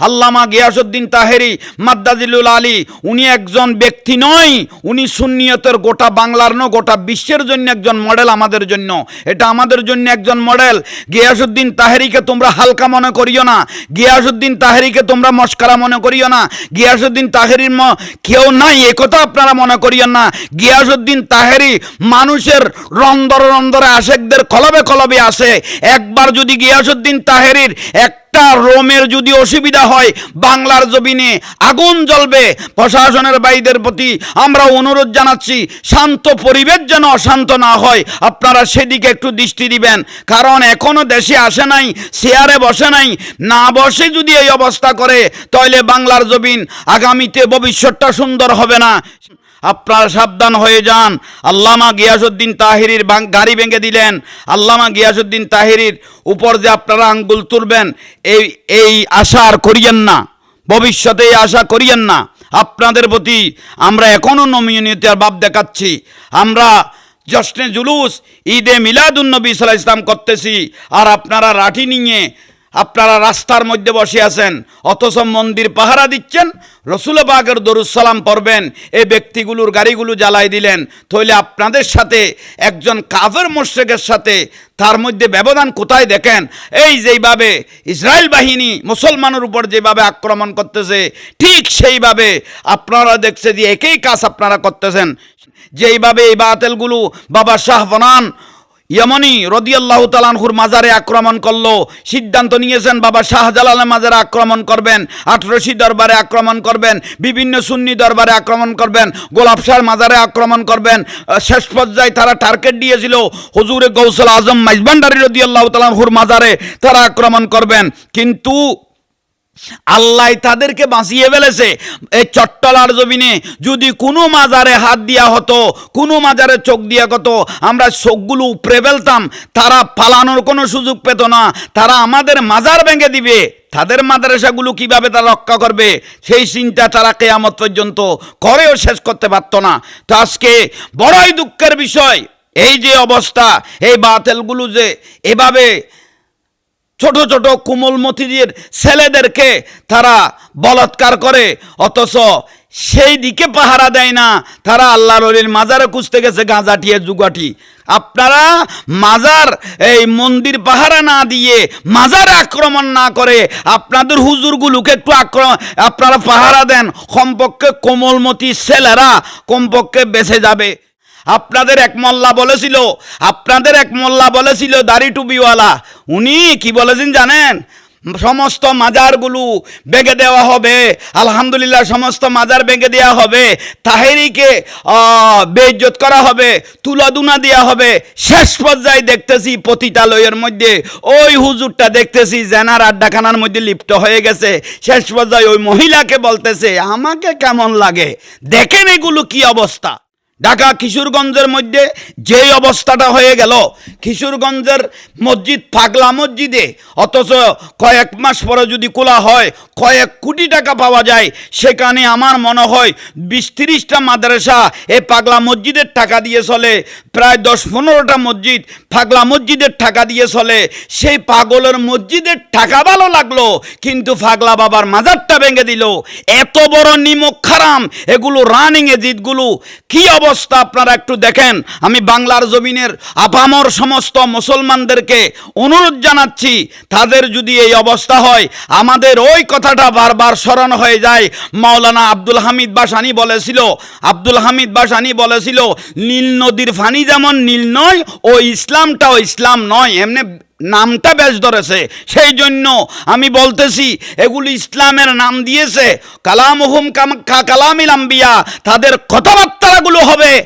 আল্লামা গিয়াসুদ্দিন তাহেরি, মাদ্দাজিলুল আলী, উনি একজন ব্যক্তি নয়, উনি সুন্নিয়তের গোটা বাংলার ন গোটা বিশ্বের জন্য একজন মডেল আমাদের জন্য। এটা আমাদের জন্য একজন মডেল। গিয়াসুদ্দিন তাহেরিকে তোমরা হালকা মনে করিও না। গিয়াসুদ্দিন তাহেরিকে তোমরা মস্কারা মনে করিও না। গিয়াসুদ্দিন তাহেরির ম কেউ নাই একথা আপনারা মনে করিয়েন না। গিয়াসুদ্দিন তাহেরি মানুষের রন্দর রন্দরে আশেকদের কলবে কলবে আসে। একবার যদি গিয়াসুদ্দিন তাহেরির একটা রোমের যদি অসুবিধা হয়, বাংলার জমিনে আগুন জ্বলবে। প্রশাসনের বাইদের প্রতি আমরা অনুরোধ জানাচ্ছি, শান্ত পরিবেশ যেন অশান্ত না হয়। আপনারা সেদিকে একটু দৃষ্টি দিবেন। কারণ এখনও দেশে আসে নাই চেয়ারে বসে নাই। না বসে যদি এই অবস্থা করে, তাহলে বাংলার জমিন আগামীতে ভবিষ্যৎটা সুন্দর হবে না। আপনারা সাবধান হয়ে যান। আল্লামা গিয়াসুদ্দিন তাহিরির গাড়ি ভেঙে দিলেন। আল্লামা গিয়াসুদ্দিন তাহিরির উপর যে আপনারা আঙ্গুল তুলবেন, এই এই আশা আর করিয়েন না। ভবিষ্যতে এই আশা করিয়েন না। আপনাদের প্রতি আমরা এখনও নমনীয়তার ভাব দেখাচ্ছি। আমরা জশ্নে জুলুস, ঈদে মিলাদুন্নবী সাল্লাহ ইসলাম করতেছি। আর আপনারা রাঠি নিয়ে আপনারা রাস্তার মধ্যে বসে আছেন। অথচ মন্দির পাহারা দিচ্ছেন রসুল বাগের দরুসালাম পড়বেন, এই ব্যক্তিগুলোর গাড়িগুলো জ্বালাই দিলেন। তাহলে আপনাদের সাথে একজন কাফের মোশেকের সাথে তার মধ্যে ব্যবধান কোথায় দেখেন? এই যেইভাবে ইসরায়েল বাহিনী মুসলমানের উপর যেভাবে আক্রমণ করতেছে, ঠিক সেইভাবে আপনারা দেখছে যে একই কাজ আপনারা করতেছেন। যেইভাবে এই বাতেলগুলো বাবা শাহ ফনান ইয়মনি রদিয়াল্লাহ তালানহুর মাজারে আক্রমণ করল। সিদ্ধান্ত নিয়েছেন বাবা শাহজালালের মাজারে আক্রমণ করবেন আটরশি দরবারে আক্রমণ করবেন, বিভিন্ন সুন্নি দরবারে আক্রমণ করবেন, গোলাপ শাহর মাজারে আক্রমণ করবেন। শেষ পর্যায়ে তারা টার্গেট দিয়েছিল, হুজুরে গৌসল আজম মাইজবান্ডারি রদিয়াল্লাহ তালানহুর মাজারে তারা আক্রমণ করবেন। কিন্তু আল্লাহ তাদেরকে বাঁচিয়ে ফেলেছে। এই চট্টলার জমিনে যদি কোনো মাজারে হাত দিয়া হতো, কোনো মাজারে চোখ দিয়া হতো আমরা চোখগুলো উপরে ফেলতাম, তারা পালানোর কোনো সুযোগ পেত না। তারা আমাদের মাজার ভেঙে দিবে। তাদের মাদ্রাসাগুলো কীভাবে তারা রক্ষা করবে, সেই চিন্তা তারা কেয়ামত পর্যন্ত করেও শেষ করতে পারত না। তো আজকে বড়ই দুঃখের বিষয়, এই যে অবস্থা, এই বাতেলগুলো যে এভাবে ছোট ছোট কোমলমতিদের ছেলেদেরকে তারা বলৎকার করে, অথচ সেই দিকে পাহারা দেয় না। তারা আল্লাহ রলির মাজারে খুঁজতে গেছে, গাঁজাটিয়ে যুগাটি আপনারা মাজার, এই মন্দির পাহারা না দিয়ে মাজার আক্রমণ না করে আপনাদের হুজুরগুলোকে একটু আক্রমণ, আপনারা পাহারা দেন। কমপক্ষে কোমলমতি ছেলেরা কমপক্ষে বেঁচে যাবে। আপনাদের এক মোল্লা বলেছিল, আপনাদের এক মোল্লা বলেছিল দাড়ি টুপিওয়ালা। উনি কি বলেছেন জানেন? সমস্ত মাজারগুলো বেগে দেওয়া হবে, আলহামদুলিল্লাহ সমস্ত মাজার বেগে দেওয়া হবে, তাহেরিকে বেইজ্জত করা হবে, তুলাদুনা দেওয়া হবে। শেষ পর্যায়ে দেখতেছি পতিতালয়ের মধ্যে, ওই হুজুরটা দেখতেছি জেনার আড্ডাখানার মধ্যে লিপ্ত হয়ে গেছে। শেষ পর্যায়ে ওই মহিলাকে বলতেছে, আমাকে কেমন লাগে? দেখেন এগুলো কি অবস্থা? ঢাকা কিশোরগঞ্জের মধ্যে যেই অবস্থাটা হয়ে গেল, কিশোরগঞ্জের মসজিদ পাগলা মসজিদে, অথচ কয়েক মাস পরে যদি খোলা হয়, কয়েক কোটি টাকা পাওয়া যায়। সেখানে আমার মনে হয় বিশ তিরিশটা মাদ্রাসা এই পাগলা মসজিদের টাকা দিয়ে চলে, প্রায় দশ পনেরোটা মসজিদ পাগলা মসজিদের টাকা দিয়ে চলে। সেই পাগলের মসজিদের টাকা ভালো লাগল, কিন্তু পাগলা বাবার মাজারটা ভেঙে দিল। এত বড় নিমক খারাম, এগুলো রানিং এজিদগুলো কি অবস্থা? আপনারা একটু দেখেন। আমি বাংলার জমিনের আপামর সমস্ত মুসলমানদেরকে অনুরোধ জানাচ্ছি, তাদের যদি এই অবস্থা হয়, আমাদের ওই কথাটা বারবার স্মরণ হয়ে যায়। মাওলানা আব্দুল হামিদ বাসানি বলেছিল, আব্দুল হামিদ বাসানি বলেছিল, নীল নদীর ফানি যেমন নীল নয়, ও ইসলামটাও ইসলাম নয়। এমনি নামটা ব্যাস ধরেছে। সেই জন্য আমি বলতেছি, এগুলি ইসলামের নাম দিয়েছে। কালামহুম কাম- কা, কালামিল আম্বিয়া, তাদের কথাবার্তাগুলো হবে।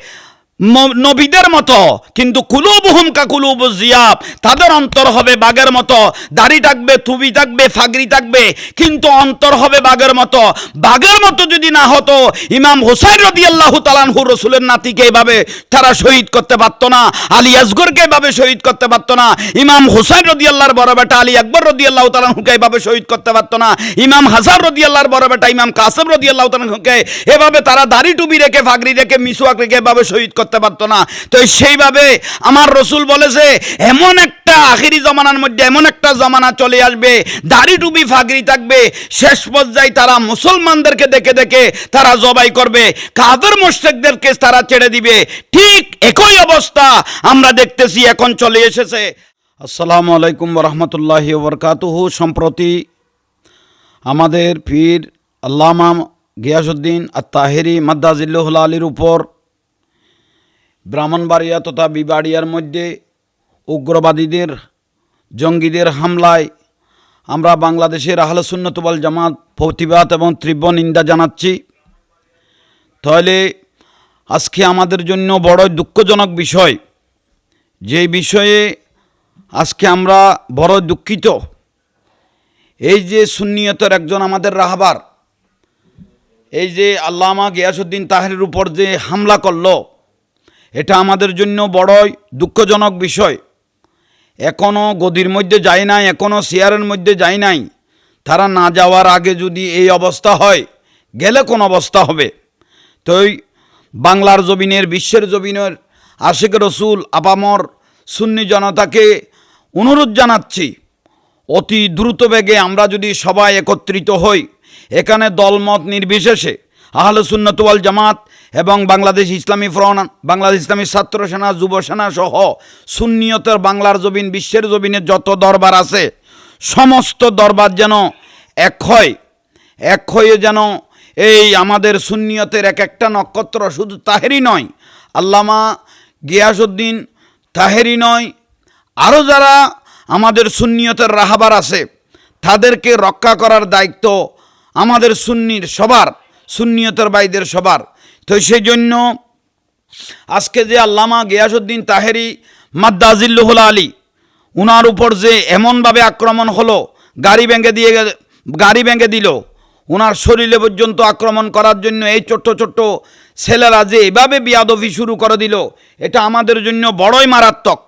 নবীদের মতো, কিন্তু কুলুবহুম কা কুলুব জিয়াব। তাদের অন্তর হবে বাঘের মতো। দাড়ি থাকবে, থুবি থাকবে, ফাগরি থাকবে, কিন্তু অন্তর হবে বাঘের মতো। বাঘের মতো যদি না হতো, ইমাম হোসাইন রদি আল্লাহ তালানহু রসুলের নাতিকে এভাবে তারা শহীদ করতে পারতো না, আলী আসগরকে এভাবে শহীদ করতে পারতো না, ইমাম হোসাইন রদি আল্লাহর বড় বেটা, আলী আকবর রদি আল্লাহ তালানহুকে এভাবে শহীদ করতে পারতো না, ইমাম হাসান রদি আল্লাহর বড় বেটা, ইমাম কাসেম রদি আল্লাহ তালানহুকে এভাবে তারা দাড়ি টুবি রেখে, ফাগরি রেখে মিসুয়াক রেখে এভাবে শহীদ করতে করতে পারতো না। তো সেইভাবে আমার রসুল বলেছে, এমন একটা আখিরি জমানার মধ্যে এমন একটা জমানা চলে আসবে, দাড়ি টুপি ফাগরি থাকবে, শেষ পর্যায়ে তারা মুসলমানদেরকে দেখে দেখে তারা জবাই করবে কাদের মোশেকদেরকে তারা ছেড়ে দিবে। ঠিক একই অবস্থা আমরা দেখতেছি, এখন চলে এসেছে। আসসালামু আলাইকুম রহমতুল্লাহি বরকাতুহু সম্প্রতি আমাদের পীর আল্লামা গিয়াসুদ্দিন আর তাহেরি মাদ্দাজিল্লাহুল আলীর উপর ব্রাহ্মণবাড়িয়া তথা বিবাড়িয়ার মধ্যে উগ্রবাদীদের, জঙ্গিদের হামলায় আমরা বাংলাদেশের আহলে সুন্নতবাল জামাত প্রতিবাদ এবং তীব্র নিন্দা জানাচ্ছি। তাহলে আজকে আমাদের জন্য বড় দুঃখজনক বিষয়। যে বিষয়ে আজকে আমরা বড় দুঃখিত। এই যে সুন্নিয়তের একজন আমাদের রাহবার, এই যে আল্লামা গিয়াসুদ্দিন তাহেরের উপর যে হামলা করল এটা আমাদের জন্য বড়ই দুঃখজনক বিষয়। এখনও গদির মধ্যে যায় নাই এখনও চেয়ারের মধ্যে যায় নাই। তারা না যাওয়ার আগে যদি এই অবস্থা হয়, গেলে কোন অবস্থা হবে? তো বাংলার জবিনের বিশ্বের জবিনের আশেক রসুল আপামর সুন্নি জনতাকে অনুরোধ জানাচ্ছি, অতি দ্রুত বেগে আমরা যদি সবাই একত্রিত হই, এখানে দলমত নির্বিশেষে আহলে সুন্নতওয়াল জামাত এবং বাংলাদেশ ইসলামী ফ্রন্ট, বাংলাদেশ ইসলামী ছাত্র সেনা, যুব সেনা সহ সুন্নিয়তের বাংলার জবিন বিশ্বের জবিনের যত দরবার আছে, সমস্ত দরবার যেন এক হয়, এক হয়ে যেন এই আমাদের সুন্নিয়তের এক একটা নক্ষত্র শুধু তাহেরই নয়, আল্লামা গিয়াসুদ্দিন তাহেরি নয় আরও যারা আমাদের সুন্নিয়তের রাহাবার আছে, তাদেরকে রক্ষা করার দায়িত্ব আমাদের সুন্নির সবার। সুন্নিয়তের বাইদের সবার। তো সেই জন্য আজকে যে আল্লামা গিয়াসুদ্দিন তাহেরি মাদ্দাজিল্লুহুল আলী, উনার উপর যে এমনভাবে আক্রমণ হলো, গাড়ি ভেঙে দিয়ে গাড়ি ভেঙে দিল ওনার শরীরে পর্যন্ত আক্রমণ করার জন্য এই ছোট্ট ছোট্ট ছেলেরা যে এভাবে বিয়াদফি শুরু করে দিল, এটা আমাদের জন্য বড়ই মারাত্মক।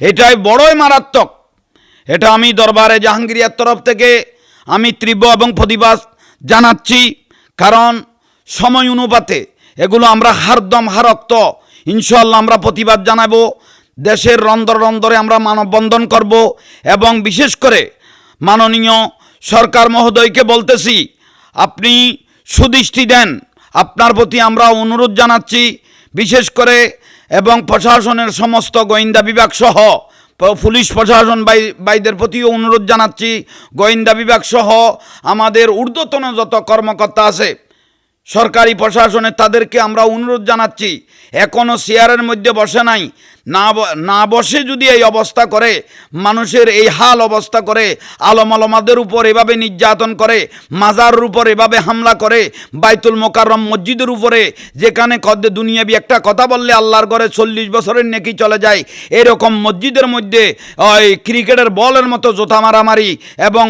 এটাই বড়ই মারাত্মক। এটা আমি দরবারে জাহাঙ্গীরিয়ার তরফ থেকে আমি তীব্র এবং প্রতিবাদ জানাচ্ছি। কারণ সময় অনুপাতে এগুলো আমরা হারদম হারক্ত। ইনশাল্লাহ আমরা প্রতিবাদ জানাব, দেশের রন্দর রন্দরে আমরা মানববন্ধন করব এবং বিশেষ করে মাননীয় সরকার মহোদয়কে বলতেছি, আপনি সুদৃষ্টি দেন, আপনার প্রতি আমরা অনুরোধ জানাচ্ছি, বিশেষ করে এবং প্রশাসনের সমস্ত গোয়েন্দা বিভাগ সহ পুলিশ প্রশাসন বাই বাইদের প্রতিও অনুরোধ জানাচ্ছি। গোয়েন্দা বিভাগ সহ আমাদের ঊর্ধ্বতন যত কর্মকর্তা আছে সরকারি প্রশাসনে তাদেরকে আমরা অনুরোধ জানাচ্ছি এখনও চেয়ারের মধ্যে বসে নাই। না না বসে যদি এই অবস্থা করে, মানুষের এই হাল অবস্থা করে আলম আলমাদের উপর এভাবে নির্যাতন করে, মাজারের উপর এভাবে হামলা করে, বাইতুল মোকাররম মসজিদের উপরে, যেখানে কদ্দে দুনিয়াবি একটা কথা বললে আল্লাহর ঘরে চল্লিশ বছরের নেকি চলে যায়, এরকম মসজিদের মধ্যে ওই ক্রিকেটের বলের মতো জোতা মারামারি এবং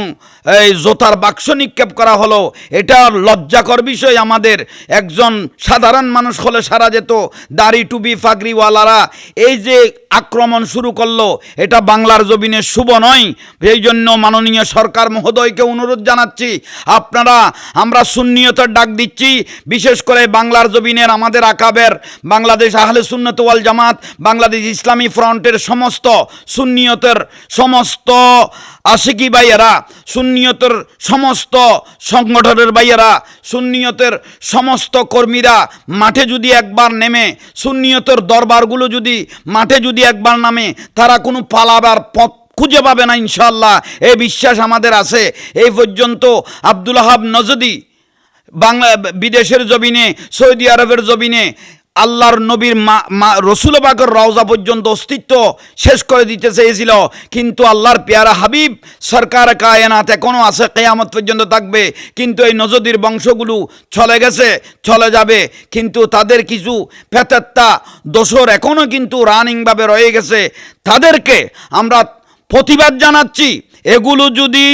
এই জোতার বাক্স নিক্ষেপ করা হলো, এটা লজ্জাকর বিষয় আমাদের। একজন সাধারণ মানুষ হলে সারা যেত দাড়ি টুবি ফাগরিওয়ালারা এই যে আক্রমণ শুরু করল। এটা বাংলার জমিনে শুভ নয়। এই জন্য মাননীয় সরকার মহোদয়কে অনুরোধ জানাচ্ছি, আপনারা, আমরা সুন্নিয়তের ডাক দিচ্ছি, বিশেষ করে বাংলার জমিনের আমাদের আকাবের, বাংলাদেশ আহলে সুন্নত ওয়াল জামাত, বাংলাদেশ ইসলামী ফ্রন্টের সমস্ত সুন্নিয়তের সমস্ত আশিকি ভাইয়েরা, সুন্নিয়তের সমস্ত সংগঠনের ভাইয়েরা, সুন্নিয়তের সমস্ত কর্মীরা মাঠে যদি একবার নেমে, সুন্নিয়তের দরবারগুলো যদি মাঠে যদি একবার নামে তারা কোনো পালাবার পথ খুঁজে পাবে না ইনশাল্লাহ এই বিশ্বাস আমাদের আছে। এই পর্যন্ত আব্দুল হাব নজদি বাংলা বিদেশের জমিনে, সৌদি আরবের জমিনে আল্লাহর নবীর মা মা, রসুল রওজা পর্যন্ত অস্তিত্ব শেষ করে দিতে চেয়েছিল। কিন্তু আল্লাহর পেয়ারা হাবিব সরকার কায়নাত এখনও আছে, কেয়ামত পর্যন্ত থাকবে। কিন্তু এই নজদির বংশগুলো চলে গেছে, চলে যাবে। কিন্তু তাদের কিছু ফেতেত্তা দোসর এখনও কিন্তু রানিংভাবে রয়ে গেছে। তাদেরকে আমরা প্রতিবাদ জানাচ্ছি, এগুলো যদি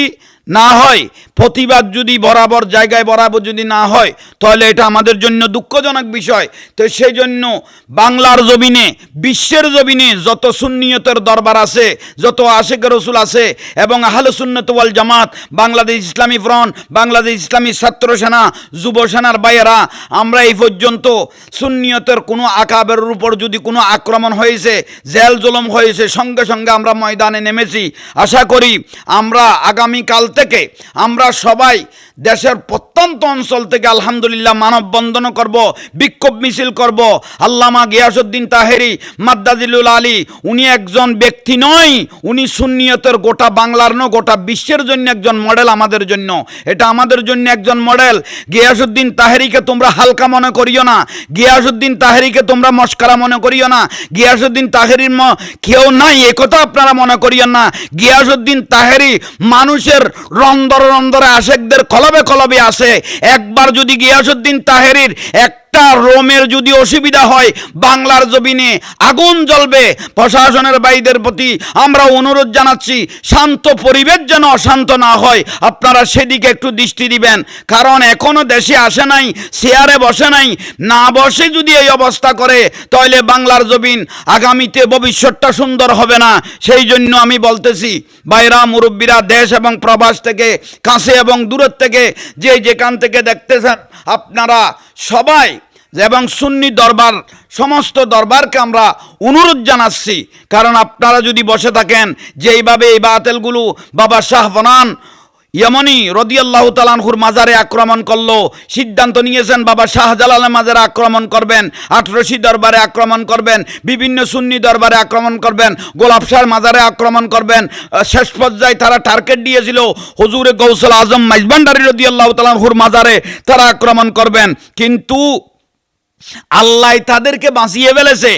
না হয় প্রতিবাদ যদি বরাবর জায়গায় বরাবর যদি না হয়, তাহলে এটা আমাদের জন্য দুঃখজনক বিষয়। তো সেই জন্য বাংলার জমিনে, বিশ্বের জমিনে যত সুন্নিয়তের দরবার আছে, যত আশেক রসুল আছে, এবং আহলে সুন্নত ওয়াল জামাত, বাংলাদেশ ইসলামী ফ্রন্ট, বাংলাদেশ ইসলামী ছাত্র সেনা, যুব সেনার বাইরা আমরা এই পর্যন্ত সুন্নিয়তের কোনো আকাবের উপর যদি কোনো আক্রমণ হয়েছে, জেল জুলম হয়েছে, সঙ্গে সঙ্গে আমরা ময়দানে নেমেছি। আশা করি আমরা আগামীকাল থেকে আমরা সবাই দেশের প্রত্যন্ত অঞ্চল থেকে আলহামদুলিল্লাহ মানববন্ধন করব, বিক্ষোভ মিছিল করব। আল্লামা গিয়াসুদ্দিন তাহেরি, মাদ্দাজিলুল আলী, উনি একজন ব্যক্তি নয়, উনি সুন্নিয়তের গোটা বাংলার ন গোটা বিশ্বের জন্য একজন মডেল আমাদের জন্য। এটা আমাদের জন্য একজন মডেল গিয়াসুদ্দিন তাহেরিকে তোমরা হালকা মনে করিও না। গিয়াসুদ্দিন তাহেরিকে তোমরা মস্কারা মনে করিও না। গিয়াসুদ্দিন তাহেরির ম কেউ নাই একথা আপনারা মনে করিও না। গিয়াসুদ্দিন তাহেরি মানুষের রন্দর রন্দরে আশেকদের কলবে কলবে আসে? একবার যদি গিয়াসুদ্দিন তাহেরির একটা রোমের যদি অসুবিধা হয়, বাংলার জমিনে আগুন জ্বলবে। প্রশাসনের বাইদের প্রতি আমরা অনুরোধ জানাচ্ছি, শান্ত পরিবেশ যেন অশান্ত না হয়। আপনারা সেদিকে একটু দৃষ্টি দিবেন। কারণ এখনও দেশে আসে নাই চেয়ারে বসে নাই। না বসে যদি এই অবস্থা করে, তাহলে বাংলার জমিন আগামীতে ভবিষ্যৎটা সুন্দর হবে না। সেই জন্য আমি বলতেছি, বাইরা মুরব্বীরা দেশ এবং প্রবাস থেকে, কাছে এবং দূরের থেকে, যে যেখান থেকে দেখতেছেন, আপনারা সবাই এবং সুন্নি দরবার, সমস্ত দরবারকে আমরা অনুরোধ জানাচ্ছি। কারণ আপনারা যদি বসে থাকেন যে এইভাবে এই বাতেলগুলো বাবা শাহ ফনান ইয়মনি রদিয়াল্লাহ তালানহুর মাজারে আক্রমণ করল, সিদ্ধান্ত নিয়েছেন বাবা শাহজালালের মাজারে আক্রমণ করবেন, আটরশি দরবারে আক্রমণ করবেন, বিভিন্ন সুন্নি দরবারে আক্রমণ করবেন, গোলাপ শাহর মাজারে আক্রমণ করবেন। শেষ পর্যায়ে তারা টার্গেট দিয়েছিল, হুজুরে গৌসল আজম মাইজবান্ডারি রদিয়াল্লাহ তালানহুর মাজারে তারা আক্রমণ করবেন। কিন্তু আল্লাহ তাদেরকে বাঁচিয়ে ফেলেছে।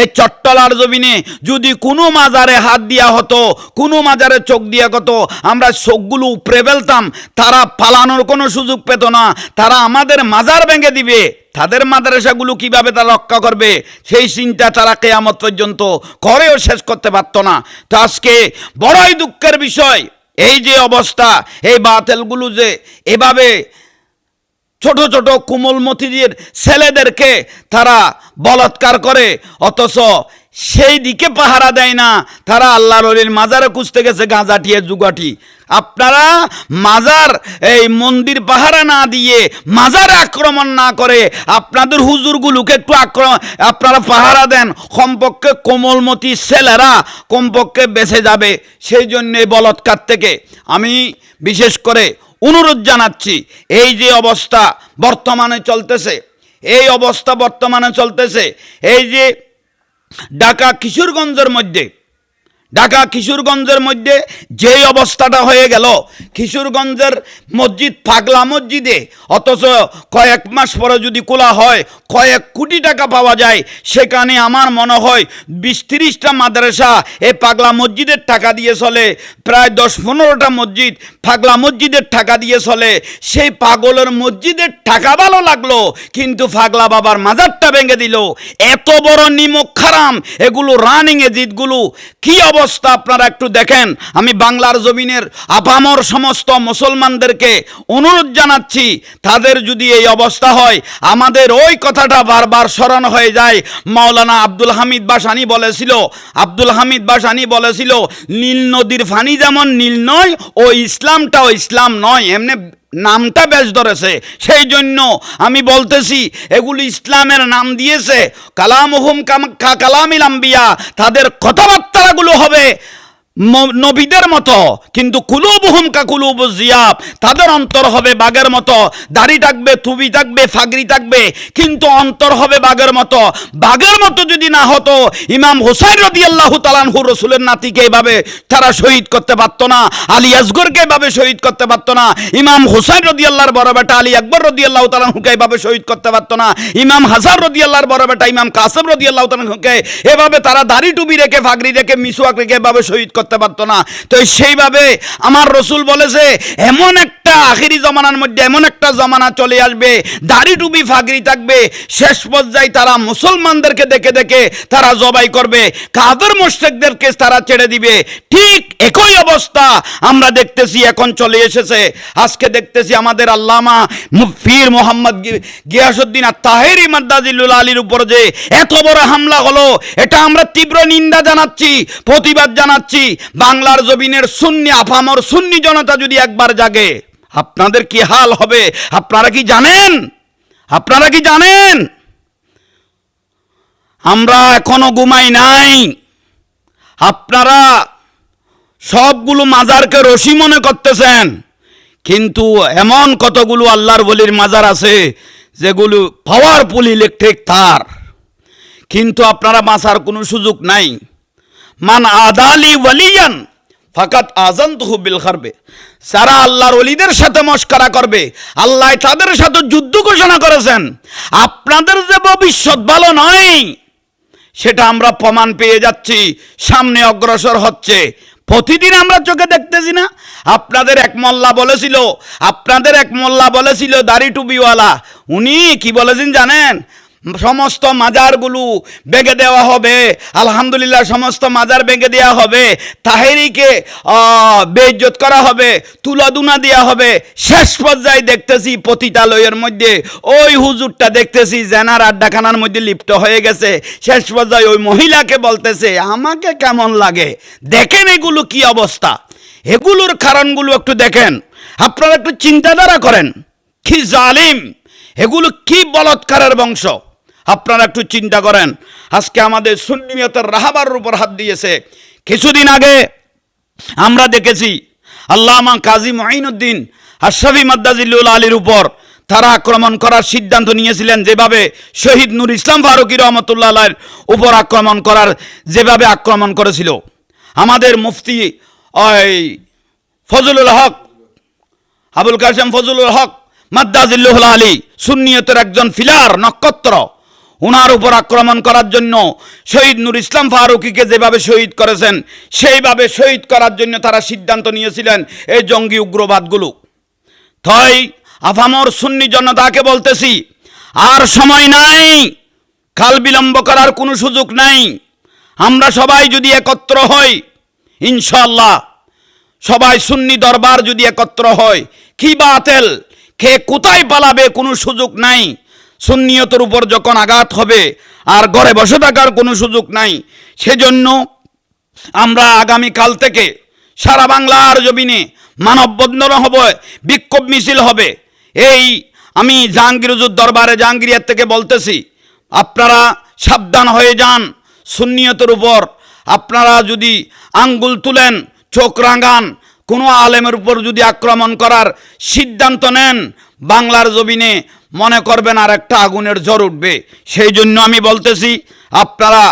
এই চট্টলার জমিনে যদি কোনো মাজারে হাত দিয়া হতো, কোনো মাজারে চোখ দিয়া হতো আমরা চোখগুলো উপরে ফেলতাম, তারা পালানোর কোনো সুযোগ পেত না। তারা আমাদের মাজার ভেঙে দিবে। তাদের মাদ্রাসাগুলো কীভাবে তারা রক্ষা করবে, সেই চিন্তা তারা কেয়ামত পর্যন্ত করেও শেষ করতে পারতো না। তো আজকে বড়ই দুঃখের বিষয়, এই যে অবস্থা, এই বাতেলগুলো যে এভাবে ছোট ছোট কুমলমতিদের ছেলেদেরকে তারা বলৎকার করে, অথচ সেই দিকে পাহারা দেয় না। তারা আল্লাহর অলির মাজারে খুঁজতে গেছে গাঁজাটিয়ে যুগাটি আপনারা মাজার, এই মন্দির পাহারা না দিয়ে মাজারে আক্রমণ না করে আপনাদের হুজুরগুলোকে একটু আক্রমণ আপনারা পাহারা দেন, কমপক্ষে কোমলমতি ছেলেরা কমপক্ষে বেঁচে যাবে। সেই জন্যে বলৎকার থেকে আমি বিশেষ করে অনুরোধ জানাচ্ছি, এই যে অবস্থা বর্তমানে চলতেছে, এই অবস্থা বর্তমানে চলতেছে, এই যে ঢাকা কিশোরগঞ্জের মধ্যে ঢাকা কিশোরগঞ্জের মধ্যে যেই অবস্থাটা হয়ে গেল, কিশোরগঞ্জের মসজিদ পাগলা মসজিদে, অথচ কয়েক মাস পরে যদি খোলা হয়, কয়েক কোটি টাকা পাওয়া যায়। সেখানে আমার মনে হয় বিশ তিরিশটা মাদ্রাসা এই পাগলা মসজিদের টাকা দিয়ে চলে, প্রায় দশ পনেরোটা মসজিদ পাগলা মসজিদের টাকা দিয়ে চলে। সেই পাগলের মসজিদের টাকা ভালো লাগল, কিন্তু পাগলা বাবার মাজারটা ভেঙে দিল। এত বড় নিমক খারাম, এগুলো রানিং এজিদগুলো কি অবস্থা? আপনারা একটু দেখেন। আমি বাংলার জমিনের আপামর সমস্ত মুসলমানদেরকে অনুরোধ জানাচ্ছি, তাদের যদি এই অবস্থা হয়, আমাদের ওই কথাটা বারবার স্মরণ হয়ে যায়। মাওলানা আব্দুল হামিদ বাসানি বলেছিল, আব্দুল হামিদ বাসানি বলেছিল, নীল নদীর ফানি যেমন নীল নয়, ও ইসলামটাও ইসলাম নয়। এমনি নামটা বেশ ধরেছে। সেই জন্য আমি বলতেছি, এগুলি ইসলামের নাম দিয়েছে, কালামহুম কাম- কালাম কালামিল আম্বিয়া, তাদের কথাবার্তাগুলো হবে। নবীদের মতো, কিন্তু কুলুবহুম কা কুলুব জিয়াব। তাদের অন্তর হবে বাঘের মতো, দাড়ি থাকবে, থুবি থাকবে, ফাগরি থাকবে, কিন্তু অন্তর হবে বাঘের মতো। বাঘের মতো যদি না হতো, ইমাম হোসাইন রদি আল্লাহ তালানহু রসুলের নাতিকে এভাবে তারা শহীদ করতে পারত না, আলী আসগরকে এভাবে শহীদ করতে পারতো না, ইমাম হোসাইন রদি আল্লাহর বড় বেটা, আলী আকবর রদি আল্লাহ তালানহুকে এভাবে শহীদ করতে পারত না, ইমাম হাসান রদি আল্লাহর বড় বেটা, ইমাম কাসেম রদি আল্লাহ তালানহুকে এভাবে তারা দাড়ি টুবি রেখে, ফাগরি রেখে মিসুয়াক রেখে এভাবে শহীদ করতে করতে পারতো না। তো সেইভাবে আমার রসুল বলেছে, এমন একটা আখিরি জমানার মধ্যে এমন একটা জমানা চলে আসবে, দাড়ি টুপি ফাগরি থাকবে, শেষ পর্যায়ে তারা মুসলমানদেরকে দেখে দেখে তারা জবাই করবে কাদের মোশেকদেরকে তারা ছেড়ে দিবে। ঠিক একই অবস্থা আমরা দেখতেছি, এখন চলে এসেছে। আজকে দেখতেছি আমাদের আল্লামা মুফির মোহাম্মদ গিয়াসুদ্দিন আর তাহেরি মাদ্দাজিল্লুল আলীর উপর যে এত বড় হামলা হলো, এটা আমরা তীব্র নিন্দা জানাচ্ছি, প্রতিবাদ জানাচ্ছি। বাংলার জমিনের সুন্নি আফামর সুন্নি জনতা যদি একবার জাগে, আপনাদের কি হাল হবে? আপনারা কি জানেন? আপনারা কি জানেন? আমরা এখনও ঘুমাই নাই। আপনারা সবগুলো মাজারকে রশি মনে করতেছেন। কিন্তু এমন কতগুলো আল্লাহর বলির মাজার আছে, যেগুলো পাওয়ারফুল ইলেকট্রিক তার। কিন্তু আপনারা বাঁচার কোনো সুযোগ নাই। মান আদালি ওয়ালিয়ান ফাকাত আজান বিল খারবে। সারা আল্লাহর অলিদের সাথে মস্করা করবে। আল্লাহ তাদের সাথে যুদ্ধ ঘোষণা করেছেন। আপনাদের যে ভবিষ্যৎ ভালো নয়, সেটা আমরা প্রমাণ পেয়ে যাচ্ছি। সামনে অগ্রসর হচ্ছে। প্রতিদিন আমরা চোখে দেখতেছি না। আপনাদের এক মোল্লা বলেছিল, আপনাদের এক মোল্লা বলেছিল, দাড়ি টুপিওয়ালা। উনি কি বলেছেন জানেন? সমস্ত মাজারগুলো বেগে দেওয়া হবে। আলহামদুলিল্লাহ সমস্ত মাজার বেগে দেওয়া হবে। তাহেরিকে বেইজ্জত করা হবে, তুলাদুনা দেওয়া হবে। শেষ পর্যায়ে দেখতেছি পতিতালয়ের মধ্যে ওই হুজুরটা দেখতেছি জেনার আড্ডাখানার মধ্যে লিপ্ত হয়ে গেছে। শেষ পর্যায়ে ওই মহিলাকে বলতেছে, আমাকে কেমন লাগে? দেখেন এগুলো কি অবস্থা? এগুলোর কারণগুলো একটু দেখেন। আপনারা একটু চিন্তাধারা করেন। কি জালিম! এগুলো কি বলৎকারের বংশ? আপনারা একটু চিন্তা করেন। আজকে আমাদের সুন্নিয়তের রাহাবার উপর হাত দিয়েছে। কিছুদিন আগে আমরা দেখেছি আল্লামা কাজী মঈনুদ্দিন আশরাফি মাদ্দাজিল্লুল আলীর উপর তারা আক্রমণ করার সিদ্ধান্ত নিয়েছিলেন যেভাবে শহীদ নুর ইসলাম ফারুকি রহমতুল্লাহ উপর আক্রমণ করার যেভাবে আক্রমণ করেছিল। আমাদের মুফতি ওই ফজলুল হক, আবুল কাসেম ফজলুল হক মাদ্দাজিল্লুল আলী সুন্নিয়তের একজন ফিলার, নক্ষত্র। ওনার উপর আক্রমণ করার জন্য শহীদ নুর ইসলাম ফারুকিকে যেভাবে শহীদ করেছেন, সেইভাবে শহীদ করার জন্য তারা সিদ্ধান্ত নিয়েছিলেন এই জঙ্গি উগ্রবাদগুলো। তাই আফামর সুন্নি জনতাকে বলতেছি, আর সময় নাই, কাল বিলম্ব করার কোনো সুযোগ নাই। আমরা সবাই যদি একত্র হই ইনশাল্লাহ সবাই সুন্নি দরবার যদি একত্র হয়, কি বাতেল, কে কোথায় পালাবে কোনো সুযোগ নাই। সুন্নিয়তের উপর যখন আঘাত হবে আর ঘরে বসে থাকার কোনো সুযোগ নাই, সেজন্য আমরা আগামী কাল থেকে সারা বাংলার জমিনে মানববন্ধন হবে, বিক্ষোভ মিছিল হবে। এই আমি জাহাঙ্গীর হুজুর দরবারে জাহাঙ্গীরিয়ার থেকে বলতেছি, আপনারা সাবধান হয়ে যান সুন্নিয়তের উপর। আপনারা যদি আঙ্গুল তুলেন, চোখ রাঙান, কোনো আলেমের উপর যদি আক্রমণ করার সিদ্ধান্ত নেন, বাংলার জমিনে মনে করবেন আর একটা আগুনের জ্বর উঠবে। সেই জন্য আমি বলতেছি, আপনারা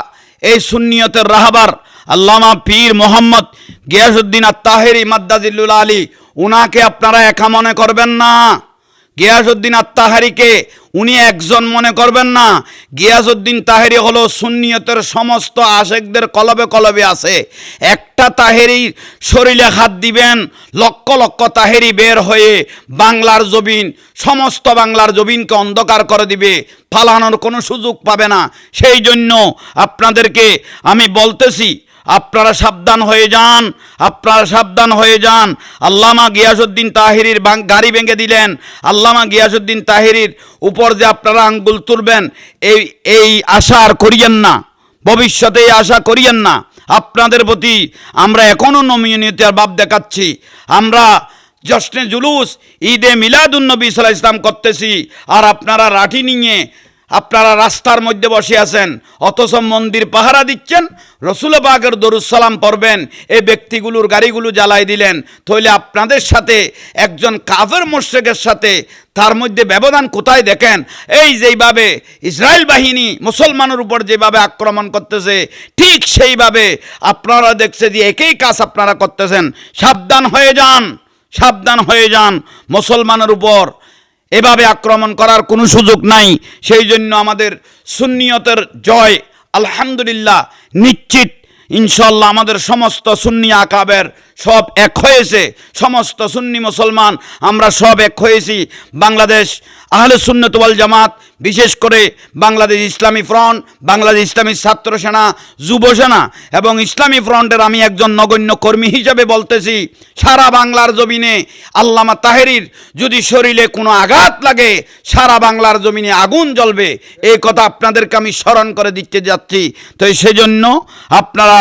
এই সুন্নিয়তের রাহাবার আল্লামা পীর মোহাম্মদ গিয়াসুদ্দিন আত্মাহেরি মাদ্দাজিল্লুল আলী, উনাকে আপনারা একা মনে করবেন না। গিয়াসুদ্দিন আত্মাহারিকে উনি একজন মনে করবেন না। গিয়াসুদ্দিন তাহেরি হলো সুন্নিয়তের সমস্ত আশেকদের কলবে কলবে আছে। একটা তাহেরি শরীরে হাত দিবেন, লক্ষ লক্ষ তাহেরি বের হয়ে বাংলার জবিন সমস্ত বাংলার জবিনকে অন্ধকার করে দিবে। পালানোর কোনো সুযোগ পাবে না। সেই জন্য আপনাদেরকে আমি বলতেছি আপনারা সাবধান হয়ে যান, আপনারা সাবধান হয়ে যান। আল্লামা গিয়াসুদ্দিন তাহিরির গাড়ি ভেঙে দিলেন। আল্লামা গিয়াসুদ্দিন তাহিরির উপর যে আপনারা আঙ্গুল তুলবেন, এই এই আশা আর করিয়েন না। ভবিষ্যতে এই আশা করিয়েন না। আপনাদের প্রতি আমরা এখনও নমনীয়তার ভাব দেখাচ্ছি। আমরা জশ্নে জুলুস, ঈদে মিলাদুন্নবী সাল্লাহ ইসলাম করতেছি। আর আপনারা রাঠি নিয়ে আপনারা রাস্তার মধ্যে বসে আছেন, অথচ মন্দির পাহারা দিচ্ছেন, রসুল বাগের দরুসালাম পড়বেন এই ব্যক্তিগুলোর গাড়িগুলো জ্বালাই দিলেন তাহলে আপনাদের সাথে একজন কাফের মোশেকের সাথে তার মধ্যে ব্যবধান কোথায় দেখেন? এই যেইভাবে ইসরায়েল বাহিনী মুসলমানের উপর যেভাবে আক্রমণ করতেছে, ঠিক সেইভাবে আপনারা দেখছে যে একই কাজ আপনারা করতেছেন। সাবধান হয়ে যান, সাবধান হয়ে যান মুসলমানের উপর। এভাবে আক্রমণ করার কোনো সুযোগ নাই। সেই জন্য আমাদের সুন্নিয়তের জয়, আলহামদুলিল্লাহ, নিশ্চিত। ইনশাল্লাহ আমাদের সমস্ত সুন্নি আকাবের সব এক হয়েছে। সমস্ত সুন্নি মুসলমান, আমরা সব এক হয়েছি। বাংলাদেশ, আহলে সুন্নত ওয়াল জামাত, বিশেষ করে বাংলাদেশ ইসলামী ফ্রন্ট, বাংলাদেশ ইসলামী ছাত্র সেনা, যুব সেনা এবং ইসলামী ফ্রন্টের আমি একজন নগণ্য কর্মী হিসেবে বলতেছি, সারা বাংলার জমিনে আল্লামা তাহেরির যদি শরীরে কোনো আঘাত লাগে, সারা বাংলার জমিনে আগুন জ্বলবে। এই কথা আপনাদেরকে আমি স্মরণ করে দিতে যাচ্ছি। তো সেজন্য আপনারা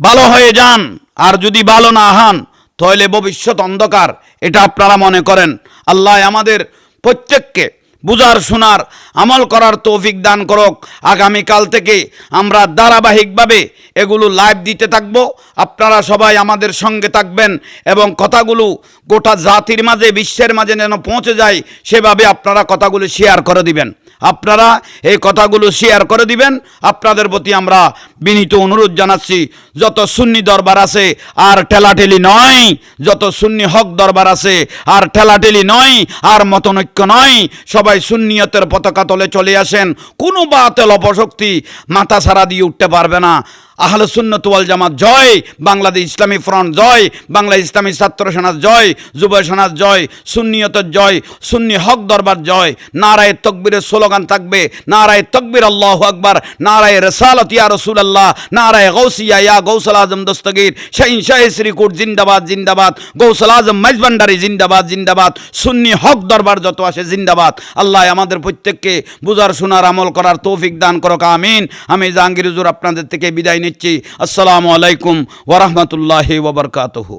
ভালো হয়ে যান, আর যদি ভালো না হান, তাহলে ভবিষ্যৎ অন্ধকার। এটা আপনারা মনে করেন। আল্লাহ আমাদের প্রত্যেককে বুঝার, শোনার, আমল করার তৌফিক দান করক। আগামীকাল থেকে আমরা ধারাবাহিকভাবে এগুলো লাইভ দিতে থাকব। আপনারা সবাই আমাদের সঙ্গে থাকবেন এবং কথাগুলো গোটা জাতির মাঝে, বিশ্বের মাঝে যেন পৌঁছে যায়, সেভাবে আপনারা কথাগুলো শেয়ার করে দিবেন। আপনারা এই কথাগুলো শেয়ার করে দিবেন। আপনাদের প্রতি আমরা বিনীত অনুরোধ জানাচ্ছি, যত সুন্নি দরবার আছে আর ঠেলাঠেলি নয়, যত সুন্নি হক দরবার আছে আর ঠেলাঠেলি নয়, আর মতনৈক্য নয়, সবাই সুন্নিয়তের পতাকা তলে চলে আসেন কোনো বাতেল অপশক্তি মাথা সারা দিয়ে উঠতে পারবে না। আহলে সুন্নত ওয়াল জামাত, জয়! বাংলাদেশ ইসলামী ফ্রন্ট, জয়! বাংলা ইসলামী ছাত্র সেনার জয়! যুব সেনার জয়! সুন্নিয়তের জয়! সুন্নি হক দরবার, জয়! নারায় তকবীরের স্লোগান থাকবে, নারায় তকবীর আল্লাহ আকবার, নারায় রসালত ইয়া রসুল আল্লাহ নারায় গৌসিয়া ইয়া গৌসল আজম দস্তগীর, শাহিন শাহ শ্রীকুট জিন্দাবাদ জিন্দাবাদ গৌসল আজম মাইজবান্ডারি জিন্দাবাদ জিন্দাবাদ, সুন্নি হক দরবার যত আসে জিন্দাবাদ, আল্লাহ আমাদের প্রত্যেককে বুঝার, শোনার, আমল করার তৌফিক দান করক, আমিন। আমি জাহাঙ্গীর হুজুর আপনাদের থেকে বিদায় নিচ্ছি। আসসালামু আলাইকুম ওরহমতুল্লাহি ওবরকাতহু